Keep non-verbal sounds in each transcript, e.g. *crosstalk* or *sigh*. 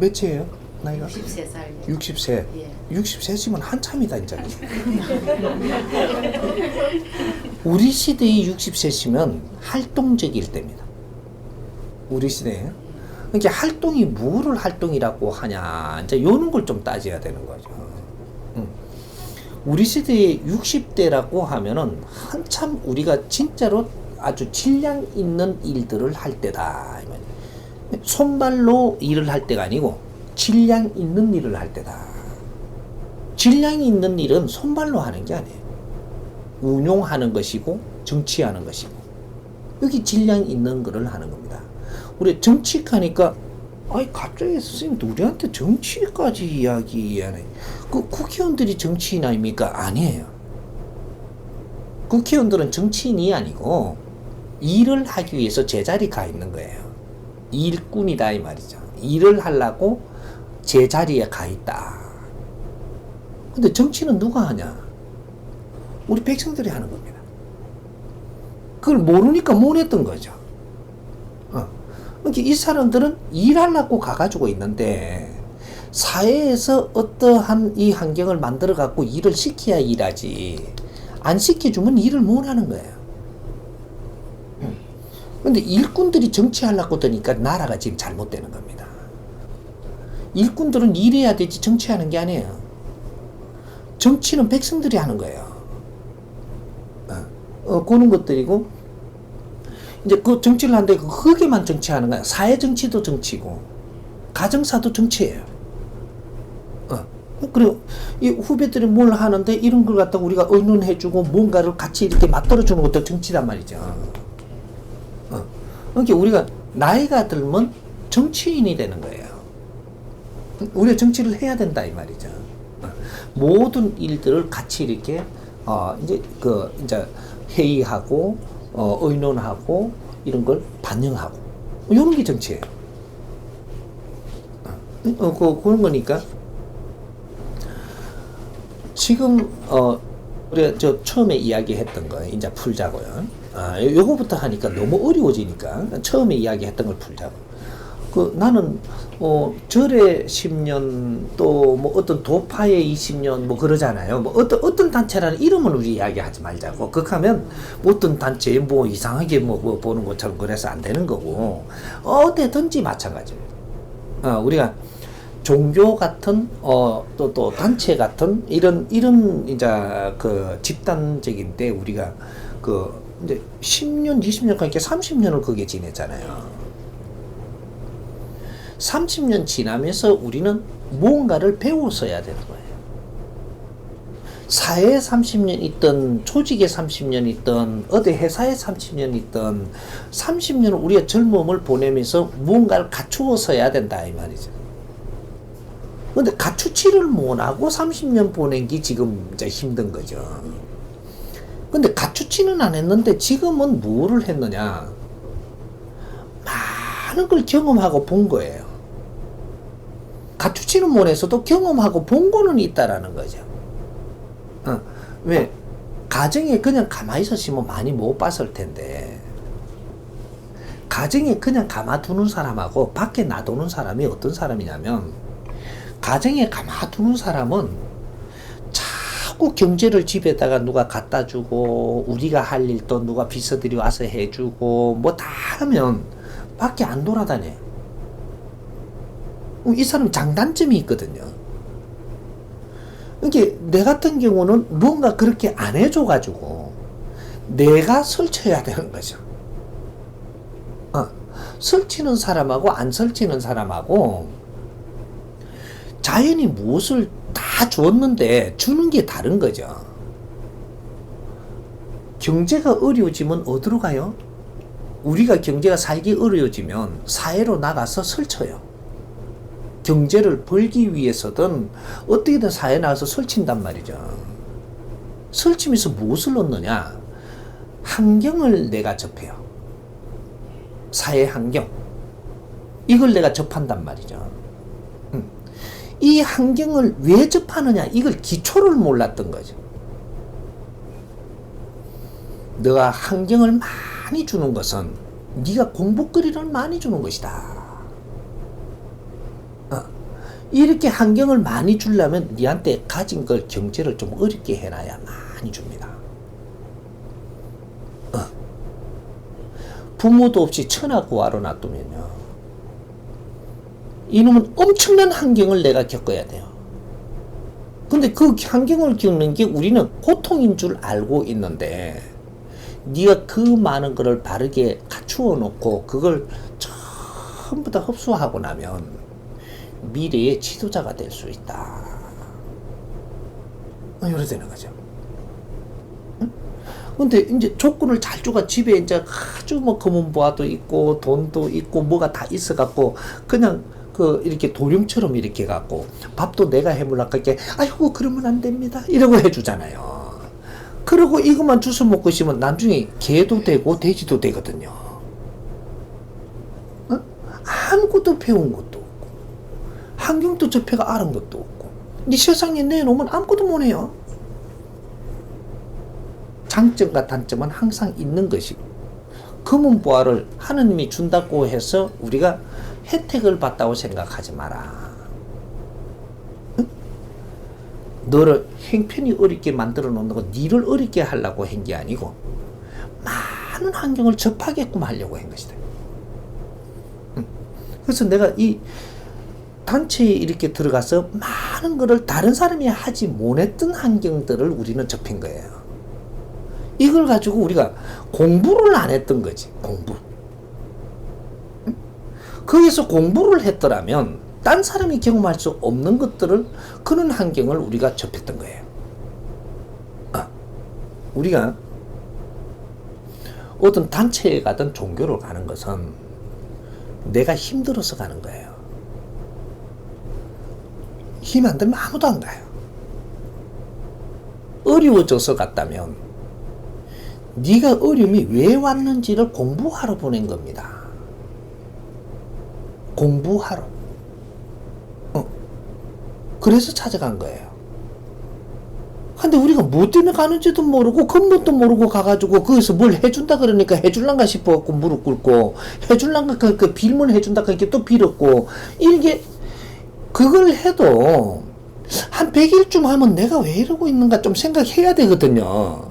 몇이에요? 나이가? 63살. 60세. 예. 60세시면 한참이다 이제. *laughs* 우리 시대의 60세시면 활동적일 때입니다. 우리 시대에. 그러니까 활동이 뭐를 활동이라고 하냐 이제 요런 걸 좀 따져야 되는 거죠. 음. 우리 시대의 60대라고 하면은 한참 우리가 진짜로 아주 질량 있는 일들을 할 때다. 손발로 일을 할 때가 아니고 질량 있는 일을 할 때다. 질량이 있는 일은 손발로 하는 게 아니에요. 운용하는 것이고 정치하는 것이고 여기 질량 있는 거를 하는 겁니다. 우리 정치하니까 아니 갑자기 선생님 우리한테 정치까지 이야기하네. 그 국회의원들이 정치인 아닙니까? 아니에요. 국회의원들은 정치인이 아니고 일을 하기 위해서 제자리 가 있는 거예요. 일꾼이다 이 말이죠. 일을 하려고 제자리에 가 있다. 근데 정치는 누가 하냐? 우리 백성들이 하는 겁니다. 그걸 모르니까 못 했던 거죠. 어. 그러니까 이 사람들은 일하려고 가가지고 있는데 사회에서 어떠한 이 환경을 만들어 갖고 일을 시켜야 일하지 안 시켜주면 일을 못 하는 거예요. 음. 근데 일꾼들이 정치하려고 드니까 나라가 지금 잘못되는 겁니다. 일꾼들은 일해야 되지 정치하는 게 아니에요. 정치는 백성들이 하는 거예요. 어, 어, 그런 것들이고, 이제 그 정치를 하는데 흑에만 정치하는 거야. 사회 정치도 정치고, 가정사도 정치예요. 어. 그리고 이 후배들이 뭘 하는데 이런 걸 갖다가 우리가 의논해주고 뭔가를 같이 이렇게 맞들어주는 것도 정치란 말이죠. 어. 그러니까 우리가 나이가 들면 정치인이 되는 거예요. 우리가 정치를 해야 된다 이 말이죠. 어. 모든 일들을 같이 이렇게 어 이제 그 이제 회의하고 어 의논하고 이런 걸 반영하고 이런 게 정치예요. 어, 그 그런 거니까 지금 어 우리가 저 처음에 이야기했던 거 이제 풀자고요. 아, 요- 요거부터 하니까 너무 어려워지니까 처음에 이야기했던 걸 풀자고. 그 나는 어 절의 10년 또 뭐 어떤 도파의 20년 뭐 그러잖아요. 뭐 어떤 어떤 단체라는 이름은 우리 이야기하지 말자고. 그하면 어떤 단체 뭐 이상하게 뭐, 뭐 보는 것처럼 그래서 안 되는 거고 어디든지 마찬가지예요. 어, 우리가 종교 같은 어또또 단체 같은 이런 이런 이제 그 집단적인데 우리가 그 이제 10년 20년 가니까 30년을 거기에 지냈잖아요. 30년 지나면서 우리는 무언가를 배웠어야 되는 거예요. 사회에 30년 있던, 조직에 30년 있던, 어디 회사에 30년 있던, 30년을 우리가 젊음을 보내면서 무언가를 갖추어서야 된다, 이 말이죠. 근데 갖추지를 못하고 30년 보낸 게 지금 이제 힘든 거죠. 근데 갖추지는 안 했는데 지금은 뭐를 했느냐? 많은 걸 경험하고 본 거예요. 갖추지는 못해서도 경험하고 본 거는 있다라는 거죠. 어, 왜? 가정에 그냥 가만히 있었으면 많이 못 봤을 텐데, 가정에 그냥 가만두는 사람하고 밖에 놔두는 사람이 어떤 사람이냐면, 가정에 가만두는 사람은 자꾸 경제를 집에다가 누가 갖다 주고, 우리가 할 일도 누가 비서들이 와서 해주고, 뭐 다 하면 밖에 안 돌아다녀요. 어, 이 사람 장단점이 있거든요. 이게 내 같은 경우는 뭔가 그렇게 안 해줘가지고 내가 설쳐야 되는 거죠. 어, 설치는 사람하고 안 설치는 사람하고 자연이 무엇을 다 주었는데 주는 게 다른 거죠. 경제가 어려워지면 어디로 가요? 우리가 경제가 살기 어려워지면 사회로 나가서 설쳐요. 경제를 벌기 위해서든 어떻게든 사회에 나가서 설친단 말이죠. 설치면서 무엇을 얻느냐? 환경을 내가 접해요. 사회 환경. 이걸 내가 접한단 말이죠. 음. 이 환경을 왜 접하느냐? 이걸 기초를 몰랐던 거죠. 너가 환경을 많이 주는 것은 네가 공부거리를 많이 주는 것이다. 어. 이렇게 환경을 많이 주려면 니한테 가진 걸 경제를 좀 어렵게 해놔야 많이 줍니다. 어. 부모도 없이 천하 고아로 놔두면요. 이놈은 엄청난 환경을 내가 겪어야 돼요. 근데 그 환경을 겪는 게 우리는 고통인 줄 알고 있는데 네가 그 많은 거를 바르게 갖추어 놓고 그걸 전부 다 흡수하고 나면 미래의 지도자가 될 수 있다. 이래 되는 거죠. 응? 근데 이제 조건을 잘 줘가 집에 이제 아주 뭐 검은 보아도 있고 돈도 있고 뭐가 다 있어 갖고 그냥 그 이렇게 도령처럼 이렇게 갖고 밥도 내가 해물라까 이렇게 아이고 그러면 안 됩니다 이러고 해주잖아요. 그리고 이것만 주워 먹고 있으면 나중에 개도 되고 돼지도 되거든요. 어? 아무것도 배운 것도 없고 환경도 접해가 알은 것도 없고 이 세상에 내놓으면 아무것도 못 해요. 장점과 단점은 항상 있는 것이고 검은 보화를 하느님이 준다고 해서 우리가 혜택을 받다고 생각하지 마라. 응? 너를 행편이 어렵게 만들어 놓는 건 니를 어렵게 하려고 한 게 아니고 많은 환경을 접하게끔 하려고 한 것이다. 응? 그래서 내가 이 단체에 이렇게 들어가서 많은 거를 다른 사람이 하지 못했던 환경들을 우리는 접한 거예요. 이걸 가지고 우리가 공부를 안 했던 거지, 공부. 응? 거기서 공부를 했더라면 딴 사람이 경험할 수 없는 것들을 그런 환경을 우리가 접했던 거예요. 아, 우리가 어떤 단체에 가든 종교를 가는 것은 내가 힘들어서 가는 거예요. 힘 안 들면 아무도 안 가요. 어려워져서 갔다면 네가 어려움이 왜 왔는지를 공부하러 보낸 겁니다. 공부하러. 어. 그래서 찾아간 거예요. 근데 우리가 뭐 때문에 가는지도 모르고 근본도 모르고 가가지고 거기서 뭘 해준다 그러니까 해줄란가 싶어갖고 무릎 꿇고 해줄란가 그, 그 빌면 해준다 그러니까 또 빌었고 이게 그걸 해도 한 100일쯤 하면 내가 왜 이러고 있는가 좀 생각해야 되거든요.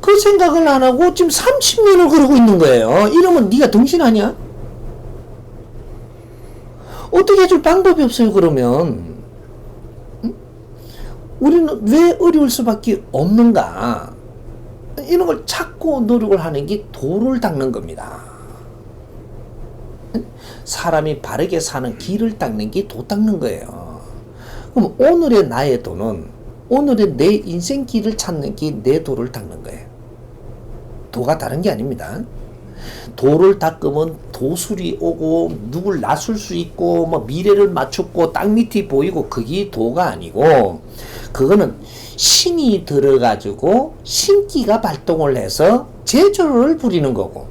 그 생각을 안 하고 지금 30년을 그러고 있는 거예요. 이러면 네가 정신 아니야? 어떻게 해줄 방법이 없어요, 그러면. 응? 우리는 왜 어려울 수밖에 없는가? 이런 걸 찾고 노력을 하는 게 도를 닦는 겁니다. 응? 사람이 바르게 사는 길을 닦는 게 도 닦는 거예요. 그럼 오늘의 나의 도는 오늘의 내 인생 길을 찾는 게 내 도를 닦는 거예요. 도가 다른 게 아닙니다. 도를 닦으면 도술이 오고 누굴 낯설 수 있고 뭐 미래를 맞췄고 땅 밑이 보이고 그게 도가 아니고 그거는 신이 들어가지고 신기가 발동을 해서 제조를 부리는 거고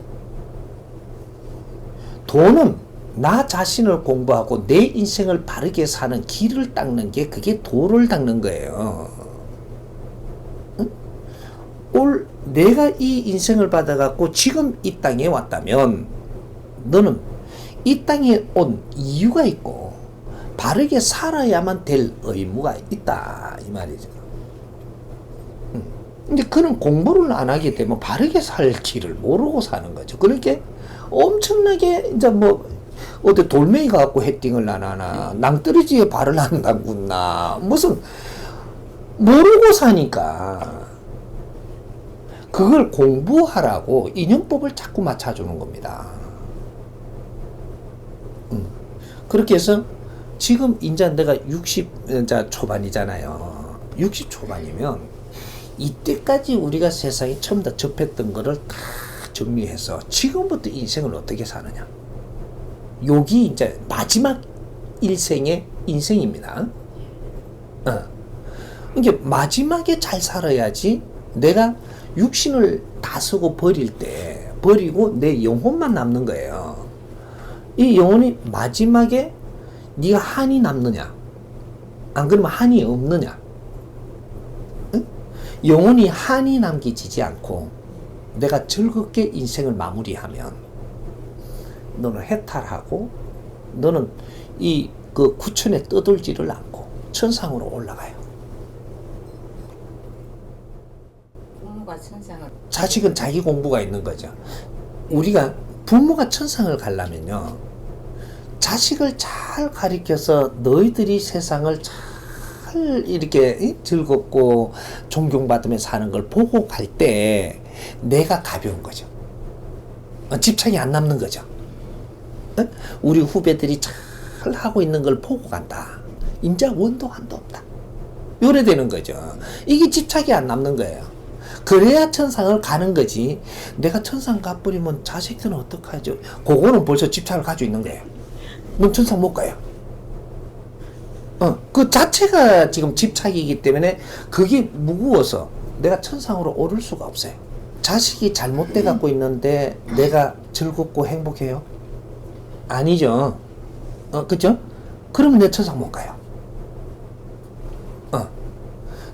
도는 나 자신을 공부하고 내 인생을 바르게 사는 길을 닦는 게 그게 도를 닦는 거예요. 응? 올 내가 이 인생을 받아갖고 지금 이 땅에 왔다면 너는 이 땅에 온 이유가 있고 바르게 살아야만 될 의무가 있다 이 말이죠. 음. 근데 그런 공부를 안 하게 되면 바르게 살 길을 모르고 사는 거죠. 그렇게 엄청나게 이제 뭐 어디 돌멩이 갖고 헤딩을 안 하나 낭떠러지에 발을 안 담궜나 무슨 모르고 사니까 그걸 공부하라고 인연법을 자꾸 맞춰주는 겁니다. 음. 그렇게 해서 지금 이제 내가 60 이제 초반이잖아요. 60 초반이면 이때까지 우리가 세상에 처음 다 접했던 거를 다 정리해서 지금부터 인생을 어떻게 사느냐. 여기 이제 마지막 일생의 인생입니다. 어. 이게 마지막에 잘 살아야지 내가 육신을 다 쓰고 버릴 때 버리고 내 영혼만 남는 거예요. 이 영혼이 마지막에 네가 한이 남느냐? 안 그러면 한이 없느냐? 응? 영혼이 한이 남기지 않고 내가 즐겁게 인생을 마무리하면 너는 해탈하고 너는 이 그 구천에 떠돌지를 않고 천상으로 올라가요. 부모가 천상을 자식은 자기 공부가 있는 거죠. 우리가 부모가 천상을 가려면요. 자식을 잘 가리켜서 너희들이 세상을 잘 이렇게 이? 즐겁고 존경받으며 사는 걸 보고 갈 때 내가 가벼운 거죠. 어, 집착이 안 남는 거죠. 어? 우리 후배들이 잘 하고 있는 걸 보고 간다. 인자 원도 한도 없다. 요래 되는 거죠. 이게 집착이 안 남는 거예요. 그래야 천상을 가는 거지. 내가 천상 가버리면 자식들은 어떡하죠? 그거는 벌써 집착을 가지고 있는 거예요. 넌 천상 못 가요. 어, 그 자체가 지금 집착이기 때문에 그게 무거워서 내가 천상으로 오를 수가 없어요. 자식이 잘못돼 갖고 있는데 내가 즐겁고 행복해요? 아니죠. 어, 그죠? 그러면 내 천상 못 가요. 어.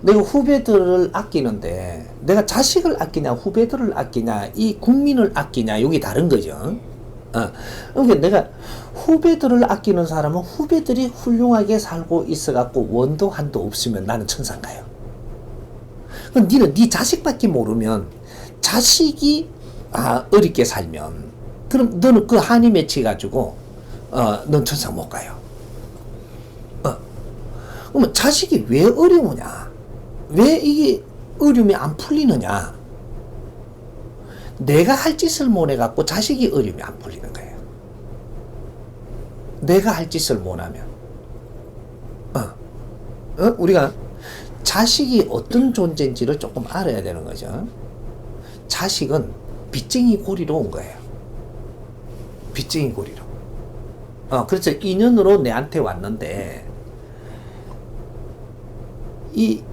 내가 후배들을 아끼는데 내가 자식을 아끼냐 후배들을 아끼냐 이 국민을 아끼냐 여기 다른 거죠. 어. 그러니까 내가 후배들을 아끼는 사람은 후배들이 훌륭하게 살고 있어갖고 원도 한도 없으면 나는 천상 가요. 그럼 니는 네 자식밖에 모르면 자식이 아 어렵게 살면 그럼 너는 그 한이 맺혀 가지고 어 넌 천상 못 가요. 어. 그러면 자식이 왜 어려우냐? 왜 이게 어려움이 안 풀리느냐? 내가 할 짓을 못 해갖고 자식이 어려움이 안 풀리는 거예요. 내가 할 짓을 못 하면. 어. 어? 우리가 자식이 어떤 존재인지를 조금 알아야 되는 거죠. 자식은 빚쟁이 고리로 온 거예요. 빚쟁이 고리로. 어, 그래서 인연으로 내한테 왔는데, 이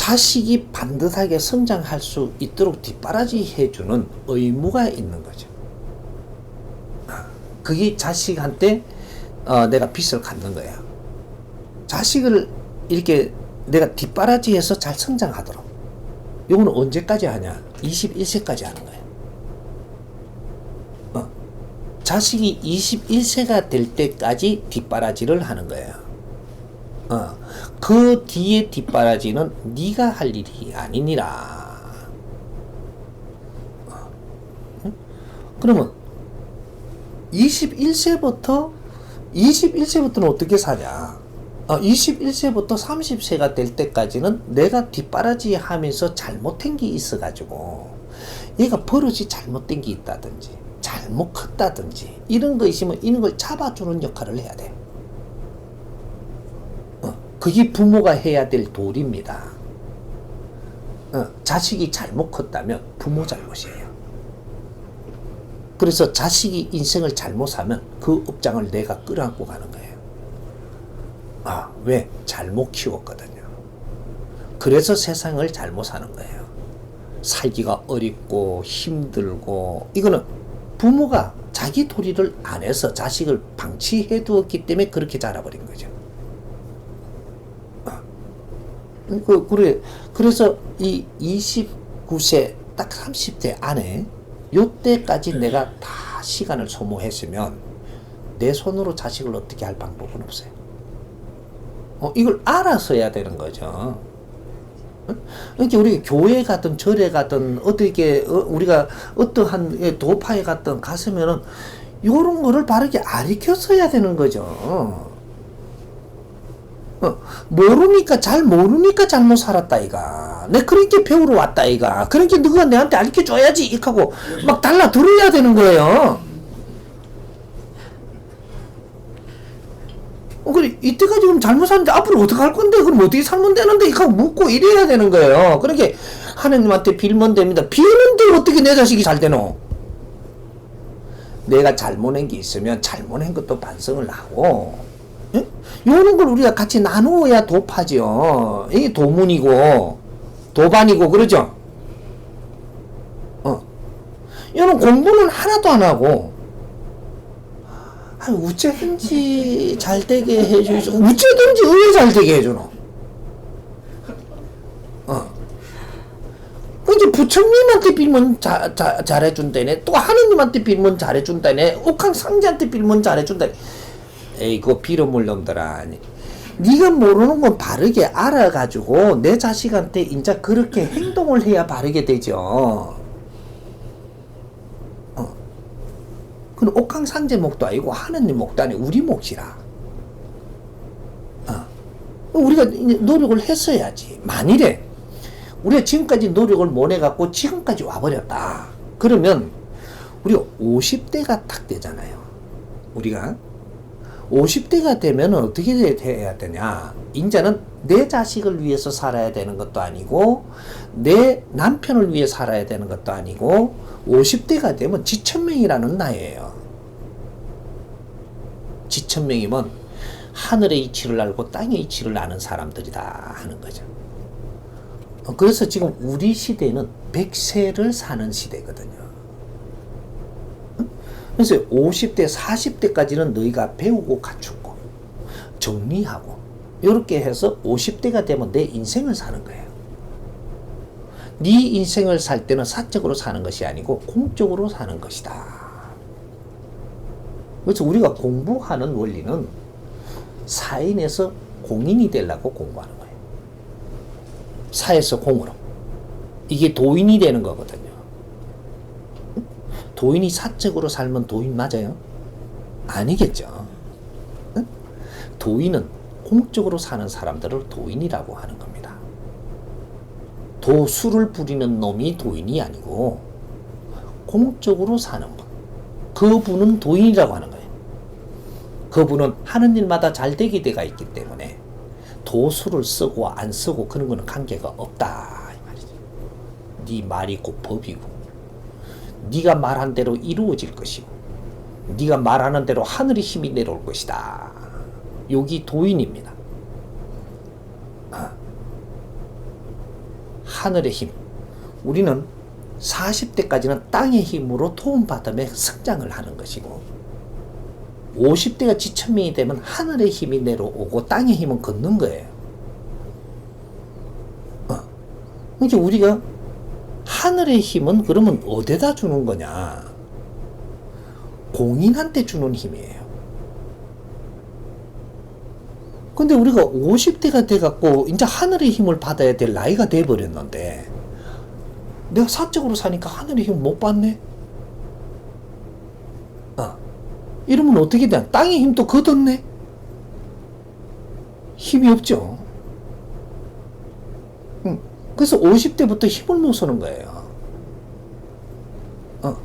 자식이 반듯하게 성장할 수 있도록 뒷바라지 해주는 의무가 있는 거죠. 아, 그게 자식한테 어, 내가 빚을 갚는 거예요. 자식을 이렇게 내가 뒷바라지해서 잘 성장하도록. 이거는 언제까지 하냐? 21세까지 하는 거예요. 어. 자식이 21세가 될 때까지 뒷바라지를 하는 거예요. 어. 그 뒤에 뒷바라지는 네가 할 일이 아니니라. 어. 응? 그러면 21세부터 21세부터는 어떻게 사냐? 어, 21세부터 30세가 될 때까지는 내가 뒷바라지 하면서 잘못한 게 있어가지고 얘가 버릇이 잘못된 게 있다든지 잘못 컸다든지 이런 거 있으면 이런 걸 잡아주는 역할을 해야 돼. 어, 그게 부모가 해야 될 도리입니다. 어, 자식이 잘못 컸다면 부모 잘못이에요. 그래서 자식이 인생을 잘못 사면 그 업장을 내가 끌어안고 가는 거예요. 아, 왜? 잘못 키웠거든요. 그래서 세상을 잘못 사는 거예요. 살기가 어렵고 힘들고, 이거는 부모가 자기 도리를 안 해서 자식을 방치해 두었기 때문에 그렇게 자라버린 거죠. 아, 그, 그래, 그래서 이 29세, 딱 30대 안에, 요때까지 내가 다 시간을 소모했으면, 내 손으로 자식을 어떻게 할 방법은 없어요. 어, 이걸 알아서 해야 되는 거죠. 이렇게 우리 교회 가든 절에 가든 어떻게 어, 우리가 어떠한 예, 도파에 갔든 갔으면은 요런 거를 바르게 가르쳐서야 되는 거죠. 어, 모르니까 잘 모르니까 잘못 살았다 이가. 내 그렇게 배우러 왔다 이가. 그러니까 너가 내한테 가르쳐 줘야지 이렇게 하고 막 달라 들어야 되는 거예요. 어, 그래, 이때까지 그럼 잘못 샀는데 앞으로 어떻게 할 건데? 그럼 어떻게 살면 되는데? 이거 묻고 이래야 되는 거예요. 그러니까 하나님한테 빌면 됩니다. 비는데 어떻게 내 자식이 잘 되노? 내가 잘못한 게 있으면 잘못한 것도 반성을 하고, 예? 요런 걸 우리가 같이 나누어야 도파죠. 이게 도문이고, 도반이고, 그러죠? 어. 요런 공부는 하나도 안 하고, 아니, 어째든지 잘 되게 해주죠. 어째든지 왜 잘 되게 해주노? 어. 그 이제 부처님한테 빌면 자, 자, 잘해준다네. 또 하느님한테 빌면 잘해준다네. 옥황 상제한테 빌면 잘해준다네. 에이고 빌어물 놈들아. 네가 모르는 건 바르게 알아가지고 내 자식한테 이제 그렇게 행동을 해야 바르게 되죠. 어. 그건 옥황상제 목도 아니고 하느님 목도 아니고 우리 몫이라. 어. 우리가 노력을 했어야지. 만일에 우리가 지금까지 노력을 못 해갖고 지금까지 와버렸다. 그러면 우리가 50대가 딱 되잖아요. 우리가 50대가 되면 어떻게 해야 되냐? 인자는 내 자식을 위해서 살아야 되는 것도 아니고 내 남편을 위해 살아야 되는 것도 아니고 50대가 되면 지천명이라는 나이예요. 지천명이면 하늘의 이치를 알고 땅의 이치를 아는 사람들이다 하는 거죠. 어, 그래서 지금 우리 시대는 100세를 사는 시대거든요. 그래서 50대, 40대까지는 너희가 배우고 갖추고 정리하고 이렇게 해서 50대가 되면 내 인생을 사는 거예요. 네 인생을 살 때는 사적으로 사는 것이 아니고 공적으로 사는 것이다. 그래서 우리가 공부하는 원리는 사인에서 공인이 되려고 공부하는 거예요. 사에서 공으로. 이게 도인이 되는 거거든요. 도인이 사적으로 살면 도인 맞아요? 아니겠죠. 응? 도인은 공적으로 사는 사람들을 도인이라고 하는 겁니다. 도수를 부리는 놈이 도인이 아니고 공적으로 사는 분. 그분은 도인이라고 하는 거예요. 그분은 하는 일마다 잘 되게 돼가 있기 때문에 도수를 쓰고 안 쓰고 그런 거는 관계가 없다 이 말이죠. 네 말이 곧 법이고 네가 말한 대로 이루어질 것이고 네가 말하는 대로 하늘의 힘이 내려올 것이다. 여기 도인입니다. 아. 하늘의 힘. 우리는 40대까지는 땅의 힘으로 도움받으며 성장을 하는 것이고 50대가 지천명이 되면 하늘의 힘이 내려오고 땅의 힘은 걷는 거예요. 어. 그러니까 우리가 하늘의 힘은 그러면 어디다 주는 거냐? 공인한테 주는 힘이에요. 근데 우리가 50대가 돼갖고 이제 하늘의 힘을 받아야 될 나이가 돼버렸는데 내가 사적으로 사니까 하늘의 힘못 받네? 어. 이러면 어떻게 돼? 땅의 힘도 걷었네? 힘이 없죠. 응. 그래서 50대부터 힘을 못 쓰는 거예요. 어.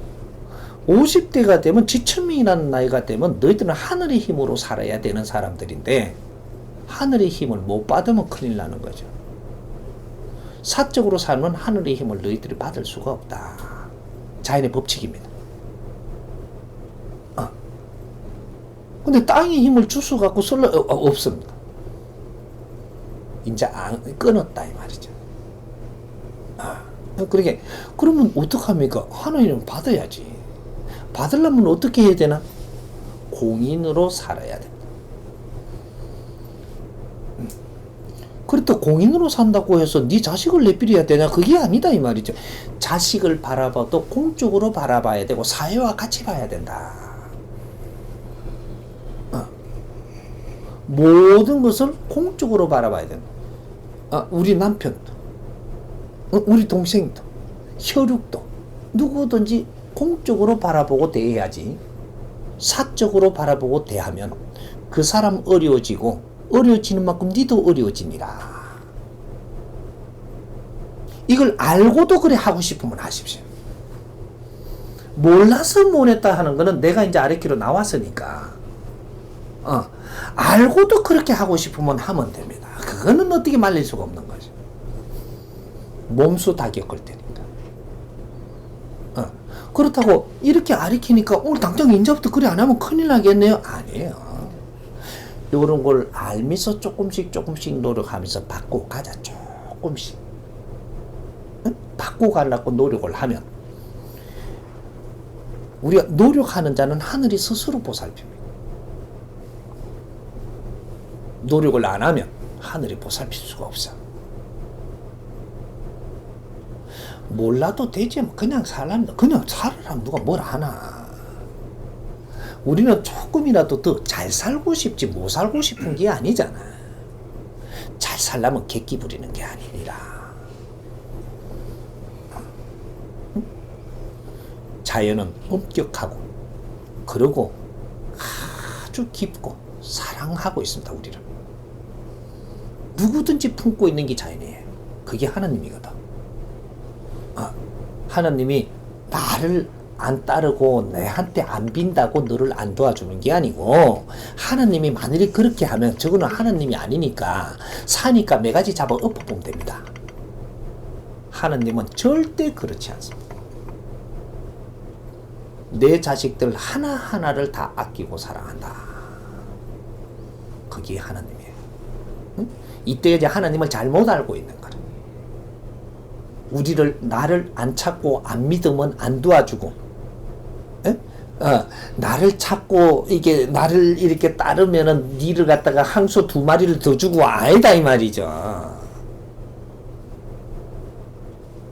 50대가 되면 지천명이라는 나이가 되면 너희들은 하늘의 힘으로 살아야 되는 사람들인데 하늘의 힘을 못 받으면 큰일 나는 거죠. 사적으로 살면 하늘의 힘을 너희들이 받을 수가 없다. 자연의 법칙입니다. 어. 근데 땅의 힘을 주워 갖고 쓸려 어, 어, 없습니다. 이제 안, 끊었다 이 말이죠. 아, 그러게 그러면 어떡합니까? 하나님은 받아야지. 받으려면 어떻게 해야 되나? 공인으로 살아야 됩니다. 음. 그렇다 공인으로 산다고 해서 네 자식을 내버려야 되냐? 그게 아니다 이 말이죠. 자식을 바라봐도 공적으로 바라봐야 되고 사회와 같이 봐야 된다. 어. 모든 것을 공적으로 바라봐야 된다. 아, 우리 남편도, 어, 우리 동생도, 혈육도 누구든지 공적으로 바라보고 대해야지. 사적으로 바라보고 대하면 그 사람 어려워지고 어려워지는 만큼 니도 어려워지니라. 이걸 알고도 그래 하고 싶으면 하십시오. 몰라서 못했다 하는 거는 내가 이제 아래키로 나왔으니까. 어, 알고도 그렇게 하고 싶으면 하면 됩니다. 그거는 어떻게 말릴 수가 없는 거죠. 몸소 다 겪을 테니까. 어, 그렇다고 이렇게 아리키니까 오늘 당장 인자부터 그래 안 하면 큰일 나겠네요. 아니에요. 이런 걸 알면서 조금씩 조금씩 노력하면서 바꿔 가자. 조금씩. 응? 바꿔 가려고 노력을 하면 우리가 노력하는 자는 하늘이 스스로 보살핍니다. 노력을 안 하면 하늘이 보살필 수가 없어. 몰라도 되지 뭐 그냥 살랍니다. 그냥 살으라면 누가 뭘 하나. 우리는 조금이라도 더 잘 살고 싶지 못 살고 싶은 게 아니잖아. 잘 살려면 객기 부리는 게 아니니라. 응? 자연은 엄격하고 그러고 아주 깊고 사랑하고 있습니다. 우리를 누구든지 품고 있는 게 자연이에요. 그게 하나님이거든. 아, 하나님이 나를 안 따르고 내한테 안 빈다고 너를 안 도와주는 게 아니고 하나님이 만일에 그렇게 하면 저거는 하나님이 아니니까 사니까 매가지 잡아 엎어보면 됩니다. 하나님은 절대 그렇지 않습니다. 내 자식들 하나하나를 다 아끼고 사랑한다. 그게 하나님이에요. 응? 이때 이제 하나님을 잘못 알고 있는 거라. 우리를 나를 안 찾고 안 믿으면 안 도와주고, 에? 어, 나를 찾고 이게 나를 이렇게 따르면은 니를 갖다가 항소 두 마리를 더 주고 아니다 이 말이죠.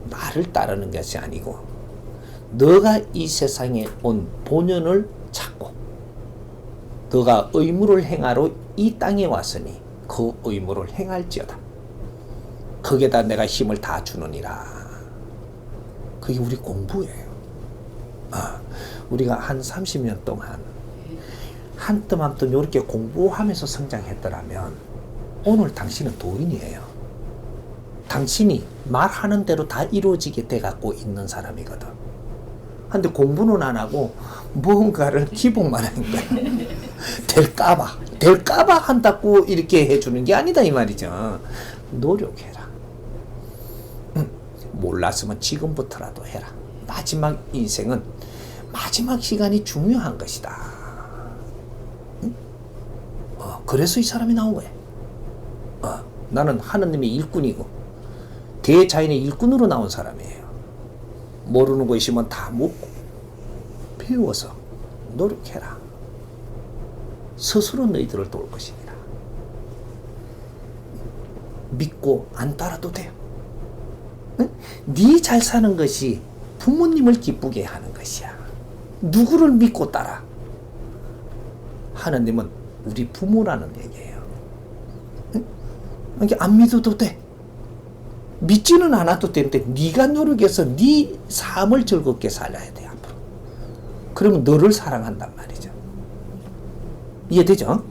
나를 따르는 것이 아니고 너가 이 세상에 온 본연을 찾고 너가 의무를 행하러 이 땅에 왔으니 그 의무를 행할지어다. 거기에다 내가 힘을 다 주느니라. 그게 우리 공부예요. 아, 우리가 한 30년 동안 한 뜸 한 뜸 이렇게 공부하면서 성장했더라면 오늘 당신은 도인이에요. 당신이 말하는 대로 다 이루어지게 돼 갖고 있는 사람이거든. 근데 공부는 안 하고 뭔가를 *laughs* 기복만 하는 거야. *laughs* 될까봐, 될까봐 한다고 이렇게 해주는 게 아니다 이 말이죠. 노력해라. 응, 몰랐으면 지금부터라도 해라. 마지막 인생은 마지막 시간이 중요한 것이다. 응? 어, 그래서 이 사람이 나온 거야. 어, 나는 하느님의 일꾼이고 대자연의 일꾼으로 나온 사람이에요. 모르는 거 있으면 다 묻고 배워서 노력해라. 스스로 너희들을 도울 것이니라. 믿고 안 따라도 돼요. 네잘 사는 것이 부모님을 기쁘게 하는 것이야. 누구를 믿고 따라? 하나님은 우리 부모라는 얘기예요. 응? 그러니까 안 믿어도 돼. 믿지는 않아도 되는데 네가 노력해서 네 삶을 즐겁게 살아야 돼 앞으로. 그러면 너를 사랑한단 말이죠. 이해되죠?